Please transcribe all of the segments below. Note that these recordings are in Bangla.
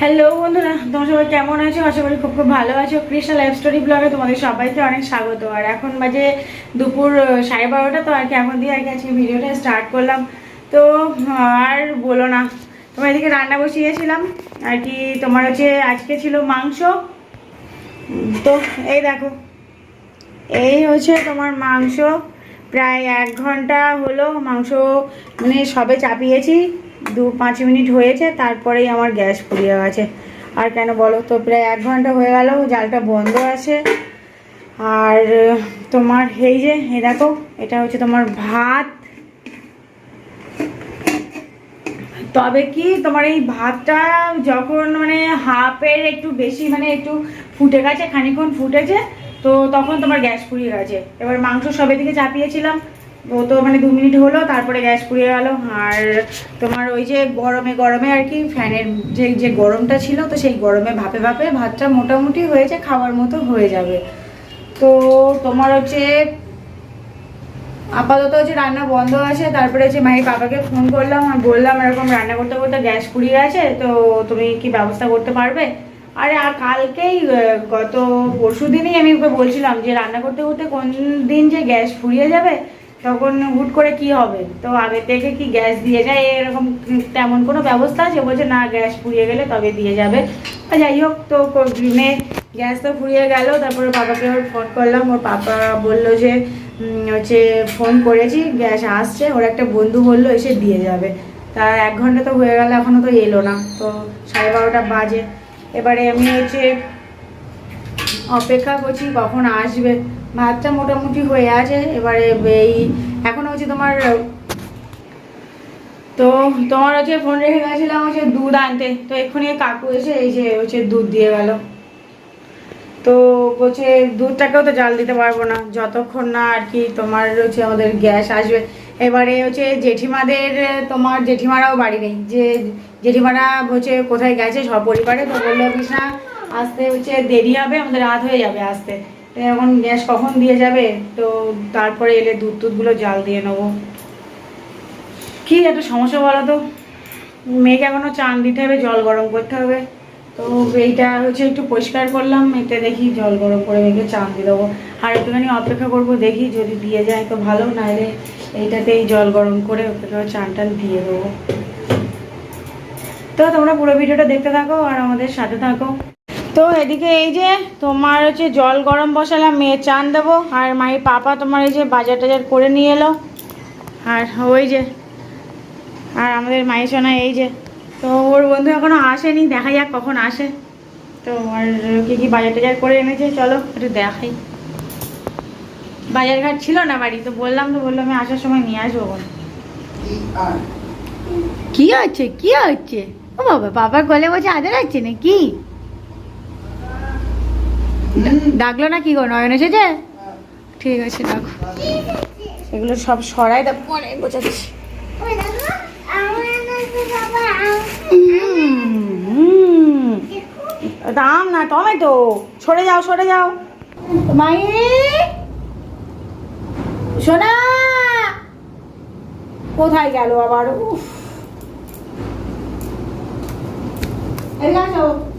হ্যালো বন্ধুরা। তোমরা সবাই কেমন আছো? আশা করি খুব খুব ভালো আছো। কৃষ্ণা লাইফ স্টোরি ব্লগে তোমাদের সবাইকে অনেক স্বাগত। আর এখন বাজে দুপুর সাড়ে বারোটা, তো আর কি এখন দিয়ে আর কি আজকে ভিডিওটা স্টার্ট করলাম। তো, আর বলো না, তোমার এদিকে রান্না বসিয়েছিলাম। আর কি তোমার হচ্ছে আজকে ছিল মাংস। তো, এই দেখো, এই হচ্ছে তোমার মাংস। প্রায় এক ঘণ্টা হলো মাংস মানে সবে চাপিয়েছি। দু পাঁচ মিনিট হয়েছে, তারপরেই আমার গ্যাস ফুরিয়ে গেছে। আর কেন বলো তো, প্রায় এক ঘণ্টা হয়ে গেল, জালটা বন্ধ আছে। আর তোমার এই যে, এই দেখো, এটা হচ্ছে তোমার ভাত। তবে কি তোমার এই ভাতটা যখন মানে হাফের একটু বেশি মানে একটু ফুটে গেছে, খানিকক্ষণ ফুটেছে, তো তখন তোমার গ্যাস ফুরিয়ে গেছে। এবার মাংস সবে দিকে চাপিয়েছিলাম। ও তো মানে দু মিনিট হলো, তারপরে গ্যাস ফুরিয়ে গেল। আর তোমার ওই যে গরমে গরমে আর কি ফ্যানের যে যে গরমটা ছিল, তো সেই গরমে ভাপে ভাপে ভাতটা মোটামুটি হয়েছে, খাওয়ার মতো হয়ে যাবে। তো তোমার হচ্ছে আপাতত হচ্ছে রান্না বন্ধ আছে, তারপরে হচ্ছে মায়ের বাবাকে ফোন করলাম আর বললাম এরকম রান্না করতে করতে গ্যাস ফুরিয়ে গেছে, তো তুমি কি ব্যবস্থা করতে পারবে? আরে আর কালকেই গত পরশু দিনই আমি ওকে বলছিলাম যে রান্না করতে করতে কোন দিন যে গ্যাস ফুরিয়ে যাবে তখন হুট করে কি হবে? তো আগে থেকে কি গ্যাস দিয়ে যায়? এরকম তেমন কোনো ব্যবস্থা আছে? বলছে, না, গ্যাস ফুরিয়ে গেলে তবে দিয়ে যাবে। যাই হোক, তো দিনে গ্যাস তো ফুরিয়ে গেল। তারপরে বাবাকে ওর ফোন করলাম। ওর পাপা বলল যে হচ্ছে ফোন করেছি, গ্যাস আসছে। ওর একটা বন্ধু বলল, এসে দিয়ে যাবে। তা এক ঘণ্টা তো হয়ে গেল এখনও তো এলো না। তো সাড়ে বারোটা বাজে। এবারে আমি হচ্ছে অপেক্ষা করছি, কখন আসবে। ভাতটা মোটামুটি হয়ে আছে। এবারে এই এখন হচ্ছে তোমার, তো তোমার হচ্ছে ফোন রেখে গেছিলাম হচ্ছে দুধ আনতে। তো এক্ষুনি কাকু এসে এই যে হচ্ছে দুধ দিয়ে গেল। তো বলছে দুধটাকেও তো জাল দিতে পারব না। যতক্ষণ না আর কি তোমার হচ্ছে আমাদের গ্যাস আসবে। এবারে হচ্ছে জেঠিমাদের, তোমার জেঠিমারাও বাড়ি নেই। যে জেঠিমারা হচ্ছে কোথায় গেছে সপরিবারে তো বলল, কৃষ্ণা, আসতে হচ্ছে দেরি হবে, আমাদের রাত হয়ে যাবে আসতে। এখন গ্যাস কখন দিয়ে যাবে? তো তারপরে এলে দুধ টুধগুলো জাল দিয়ে নেব। কি একটা সমস্যা বলো তো? মেয়েকে এখনও চান দিতে হবে, জল গরম করতে হবে। তো এইটা হচ্ছে একটু পরিষ্কার করলাম এতে দেখি জল গরম করে মেয়েকে চান দিয়ে দেবো। আর একটুখানি অপেক্ষা করব, দেখি যদি দিয়ে যায় তো ভালো না নাহলে এইটাতেই জল গরম করে ওকে চান টান দিয়ে দেবো। তো তোমরা পুরো ভিডিওটা দেখতে থাকো আর আমাদের সাথে থাকো। তো এদিকে এই যে তোমার হচ্ছে জল গরম বসালাম, মেয়ে চান দেবো, আর মায়ের পাপা তোমার এই যে বাজার টাজার করে নিয়ে এলো। আর ওই যে, আর আমাদের মায়ের সোনা এই যে। তো ওর বন্ধু এখনও আসেনি, দেখা যাক কখন আসে। তো আর কী কি বাজার টাজার করে এনেছে, চলো একটু দেখাই। বাজার ঘাট ছিল না বাড়ি? তো বললাম তো, বলল আমি আসার সময় নিয়ে আসব বোন কি হচ্ছে কি হচ্ছে ও বাবা বাবার গলে বলছে আদর হচ্ছে না কি ডাকলো না কি গো? নয়ন এসেছে? ঠিক আছে ডাকো। এগুলো সব সরাই দা পরে হুম, দাম না টমেটো। সরে যাও সরে যাও। মাই সোনা! কোথায় গেল আবার? উফ। এদিকে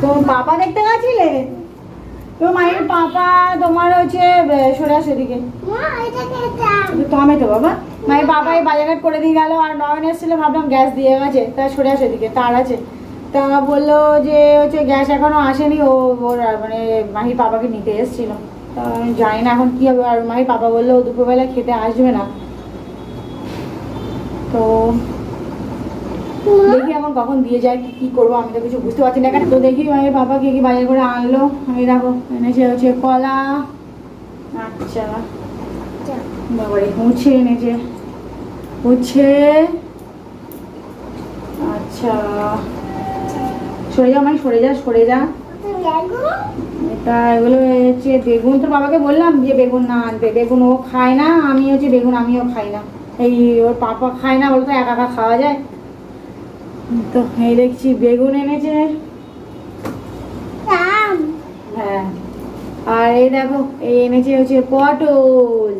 তোমার পাপা দেখতে গেছিলে? তো মায়ের পাপা তোমার হচ্ছে সরে আসো এদিকে। টমেটো বাবা। মায়ের বাবা এই বাজারঘাট করে দিয়ে গেল আর নয়ন এসেছিল ভাবলাম গ্যাস দিয়ে গেছে। তা সরে আসে দিকে তার আছে। তা বলল যে হচ্ছে গ্যাস এখনও আসেনি ও ওর মানে মাহির পাপাকে নিতে এসেছিল। তা জানি না এখন কি হবে আর মাহির পাপা বলল দুপুরবেলা খেতে আসবে না। তো দেখি এখন কখন দিয়ে যায়, কি করব, আমি তো কিছু বুঝতে পারছি না। কেন তো দেখি মায়ের বাবা কি কি বাজার করে আনলো। আমি দেখো এনেছে হচ্ছে কলা। আচ্ছা। এনেছে। আচ্ছা। সরে মানে সরে যা সরে যা। এগুলো হচ্ছে বেগুন। তোর বাবাকে বললাম যে বেগুন না আনতে। বেগুন ও খায় না, আমি হচ্ছে বেগুন, আমিও খাই না। এই ওর পাপা খায় না বলতো, একা একা খাওয়া যায়। তো এই দেখছি বেগুন এনেছে। হ্যাঁ। আর এই দেখো এই এনেছে হচ্ছে পটল।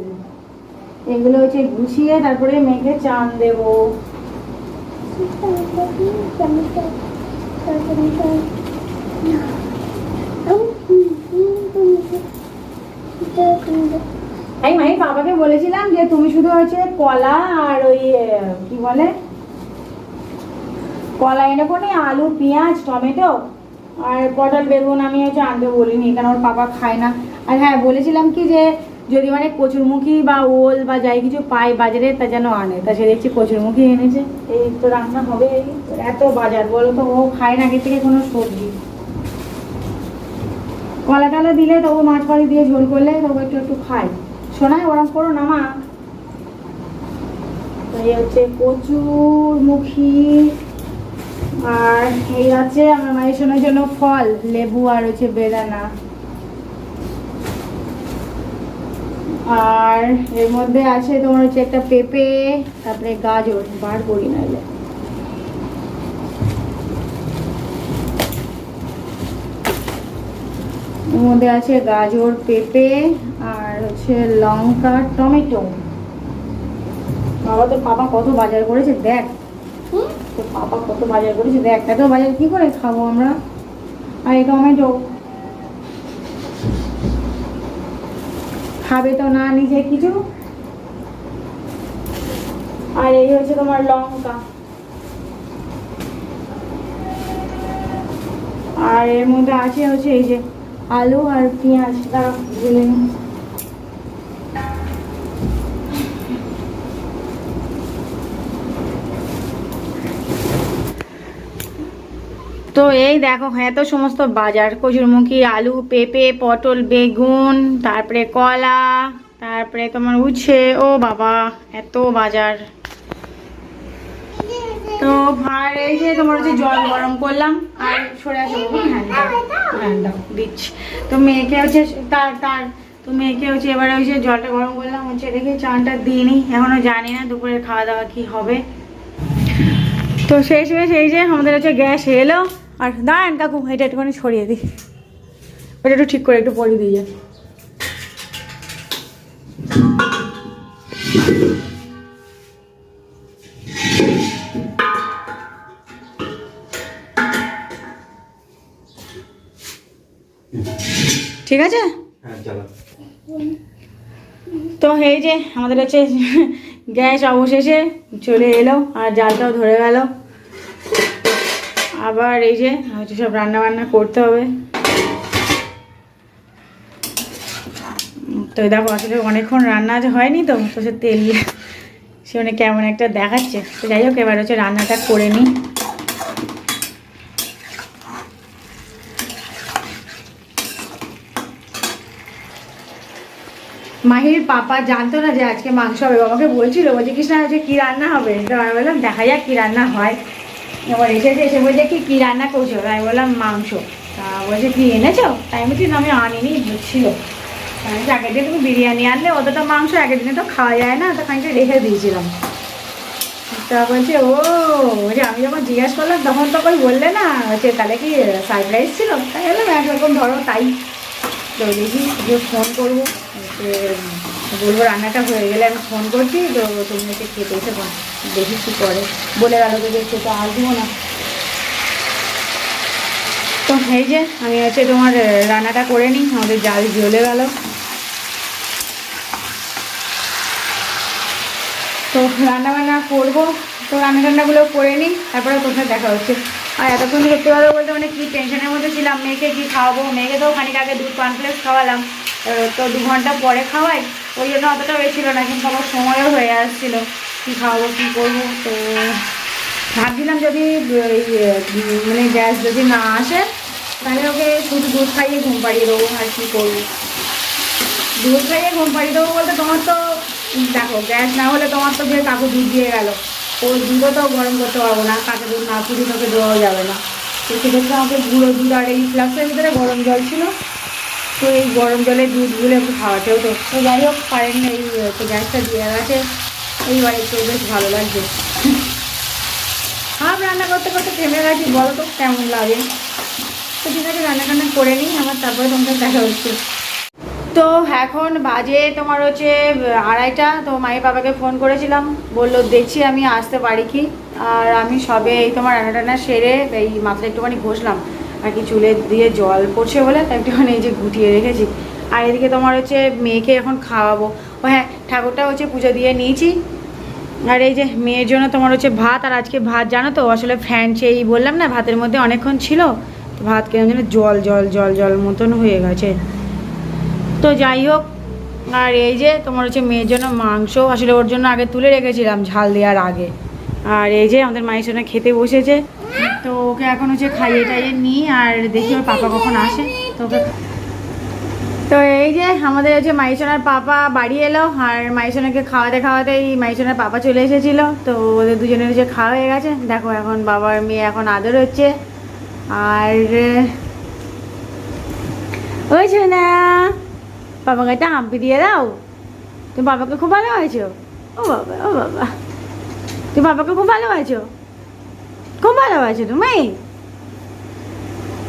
এগুলো হচ্ছে গুছিয়ে তারপরে মেখে চান দেবো। আমি বাবাকে বলেছিলাম যে তুমি শুধু হচ্ছে কলা আর ওই কি বলে? কলা এনে কোনে আলু, পেঁয়াজ, টমেটো আর পটল, বেগুন আমি হচ্ছে আনতে বলিনি কারণ ওর পাপা খায় না। আর হ্যাঁ বলেছিলাম কি যে যদি মানে কচুরমুখী বা ওল বা যাই কিছু পাই বাজারে, তা যেন আনে। তা সে দেখছি কচুরমুখী এনেছে। এই তো রান্না হবে এত বাজার বলো তো ও খায় না, আগে থেকে কোনো সবজি। কলা টলা দিলে তবু মাছ ফাড়ি দিয়ে ঝোল করলে তবু একটু একটু খায়। শোনায় ওরম করো না, মা। এই হচ্ছে কচুর মুখী আর এই আছে আমার মায়ের শোনার জন্য ফল, লেবু আর হচ্ছে বেদানা। আর এর মধ্যে আছে তোমার হচ্ছে একটা পেঁপে, তারপরে গাজর, বার করি নালে এর মধ্যে আছে গাজর, পেঁপে, আর হচ্ছে লঙ্কা, টমেটো। বাবা, তোর পাপা কত বাজার করেছে? দেখ। কত বাজার করেছে, দেখ, এত বাজার করে খাব আমরা? আর এই টমেটো। খাবে তো না নিজে কিছু? আর এই হচ্ছে তোমার লঙ্কা। আর এর মধ্যে আছে হচ্ছে এই যে আলু আর পেঁয়াজ তো এই দেখো এত সমস্ত বাজার, কচুরমুখী, আলু, পেঁপে, পটল, বেগুন, তারপরে কলা, তারপরে তোমার উচ্ছে, ও বাবা, এত বাজার। তো আর এই যে তোমার হচ্ছে জল গরম করলাম, আর সরে আসব হ্যাঁ হ্যাঁ দিচ্ছি। তো মেয়েকে হচ্ছে, তার তার, তো মেয়েকে হচ্ছে এবারে হচ্ছে জলটা গরম করলাম, হচ্ছে রেখে চানটা দিইনি, এখনও জানি না দুপুরে খাওয়া দাওয়া কি হবে। তো শেষ সময় সেই যে আমাদের হচ্ছে গ্যাস এলো আর দাঁড়ান কাকু এটা একটুখানি ছড়িয়ে দিই। ওটা একটু ঠিক করে একটু পরিয়ে দিয়ে যান। ঠিক আছে? হ্যাঁ তো এই যে আমাদের হচ্ছে গ্যাস অবশেষে চলে এলো আর জালটাও ধরে গেল। আবার এই যে, হচ্ছে সব রান্না বান্না করতে হবে। তো দেখো, আসলে অনেকক্ষণ রান্না হয়নি তো তো সে তেল সে মানে কেমন একটা দেখাচ্ছে। তো যাই হোক, এবার হচ্ছে রান্নাটা করে নিই। মাহির পাপা জানতো না যে আজকে মাংস হবে, বাবাকে বলছিল, বলছে, কৃষ্ণা, আজকে কী রান্না হবে? তো আমি বললাম, দেখা যাক কী রান্না হয়। এবার এসেছে এসে বলছে কি কী রান্না করছ? আমি বললাম মাংস। তা বলছে কি এনেছো? তাই আমি না আমি আনিনি ছিল আমি বলছি, আগের দিন তুমি বিরিয়ানি আনলে অতটা মাংস আগের দিনে তো খাওয়া যায় না। তো খানিকটা রেখে দিয়েছিলাম। তা বলছে ও বলছে আমি যখন জিজ্ঞাসা করলাম তখন তো কই বললে না। হচ্ছে তাহলে কি সারপ্রাইজ ছিল? তাই বললাম একরকম ধরো তাই। তো দেখি যে ফোন করব বলব রান্নাটা হয়ে গেলে আমি ফোন করছি তো তুমি হচ্ছে খেতে এসে। দেখি কী করে। বলে গেল তো যে খেতে আসব না। তো এই যে, আমি হচ্ছে তোমার রান্নাটা করে নিই, আমাদের জাল জ্বলে গেল। তো রান্না বান্না করব। তো রান্না টান্নাগুলো করে নিই, তারপরে কোথায় দেখা হচ্ছে। আর এতক্ষণ সত্যি কথা বলতে মানে কী টেনশনের মধ্যে ছিলাম। মেয়েকে কী খাওয়াবো? মেয়েকে তো খানিক আগে দুধ কনফ্লেক্স খাওয়ালাম। তো দু ঘণ্টা পরে খাওয়াই। ওই জন্য অতটা ওই ছিল না, কিন্তু আমার সময়ও হয়ে আসছিল। কী খাওয়াবো, কী করব? তো ভাবছিলাম যদি মানে গ্যাস যদি না আসে, তাহলে ওকে শুধু দুধ খাইয়ে ঘুম পাড়িয়ে দেবো আর কী করব? দুধ খাইয়ে ঘুম পাড়িয়ে দেবো বলতে তোমার তো, দেখো, গ্যাস না হলে তোমার তো যে কাকু দুধ দিয়ে গেল, ও দুধও তো গরম করতে পারব না, কাঁচা দুধ না পুরি তোকে দেওয়াও যাবে না। তো সেক্ষেত্রে আমাকে গুঁড়ো দুধ আর এই ফ্লাক্সের ভিতরে গরম জল ছিল, তো এই গরম জলে দুধ গুলে একটু খাওয়াতেও তো যাই হোক কারেন্ট এই গ্যাসটা দিয়ে গেছে। এইবার একটু বেশ ভালো লাগছে। ভাব রান্না করতে করতে থেমে গেছি, বলো তো কেমন লাগে? তো ঠিক আছে রান্না টান্না করে নিই আমার তারপরে তোমাকে দেখা হচ্ছে। তো এখন বাজে তোমার হচ্ছে আড়াইটা, তো মায়ের বাবাকে ফোন করেছিলাম, বলল দেখছি আমি আসতে পারি কি। আর আমি সবে এই তোমার রান্না টান্না সেরে এই মাথাটা একটুখানি ঘষলাম। আর কি চুলে দিয়ে জল পড়ছে বলে, তাই একটুখানি এই যে গুটিয়ে রেখেছি। আর এদিকে তোমার হচ্ছে মেয়েকে এখন খাওয়াবো। ও হ্যাঁ ঠাকুরটা হচ্ছে পুজো দিয়ে নিয়েছি। আর এই যে মেয়ের জন্য তোমার হচ্ছে ভাত আর আজকে ভাত, জানো তো? আসলে ফ্যান সেই বললাম না, ভাতের মধ্যে অনেকক্ষণ ছিল। তো ভাত কেন যেন জল জল জল জল মতন হয়ে গেছে। তো যাই হোক, আর এই যে তোমার হচ্ছে মেয়ের জন্য মাংস, আসলে ওর জন্য আগে তুলে রেখেছিলাম ঝাল দেওয়ার আগে। আর এই যে আমাদের মায়ের সঙ্গে খেতে বসেছে। তো ওকে এখন হচ্ছে খাইয়ে টাইয়ে নিই, আর দেখি ওর পাপা কখন আসে। তো ওকে তো এই যে আমাদের হচ্ছে মাইসোনার পাপা বাড়ি এলো, আর মাইসোনাকে খাওয়াতে খাওয়াতে এই মাইসোনার পাপা চলে এসেছিল। তো ওদের দুজনের হচ্ছে খাওয়া হয়ে গেছে, দেখো এখন বাবার মেয়ে এখন আদর হচ্ছে। আর, ওই না বাবাকে একটা হাম্পি দিয়ে দাও। তুমি বাবাকে খুব ভালোবাসো? ও বাবা ও বাবা। তুমি বাবাকে খুব ভালোবাসো? খুব ভালোবাসো তুমি?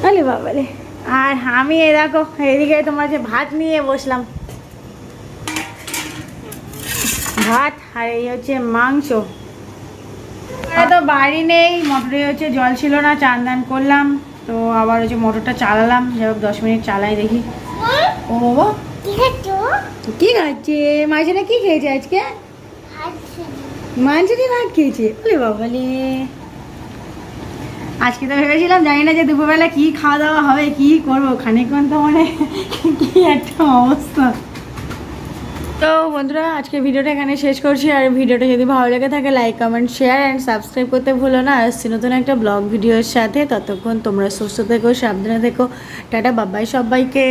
আরে বাবা রে আর আমি এ দেখো এদিকে তোমার যে ভাত নিয়ে বসলাম। ভাত আর এই হচ্ছে মাংস। তো বাড়ি নেই মোটরে হচ্ছে জল ছিল না চান দান করলাম। তো আবার হচ্ছে মোটরটা চালালাম যাই হোক দশ মিনিট চালাই দেখি। ও বাবা কি খাচ্ছে? মাঝে কি খেয়েছে আজকে? দিয়ে ভাত খেয়েছে? বলে বাবালে। আজকে তো ভেবেছিলাম, জানি না যে দুপুরবেলা কি খাওয়া দাওয়া হবে, কি করব, খানিকক্ষণ তো মানে কি একটা অবস্থা। তো বন্ধুরা, আজকে ভিডিওটা এখানে শেষ করছি, আর ভিডিওটা যদি ভালো লেগে থাকে like comment share and subscribe করতে ভুলো না। আসছি নতুন একটা ব্লগ ভিডিওর সাথে। ততক্ষণ তোমরা সুস্থ থেকো, সাবধানে থেকো। টাটা বাবাই সবাইকে।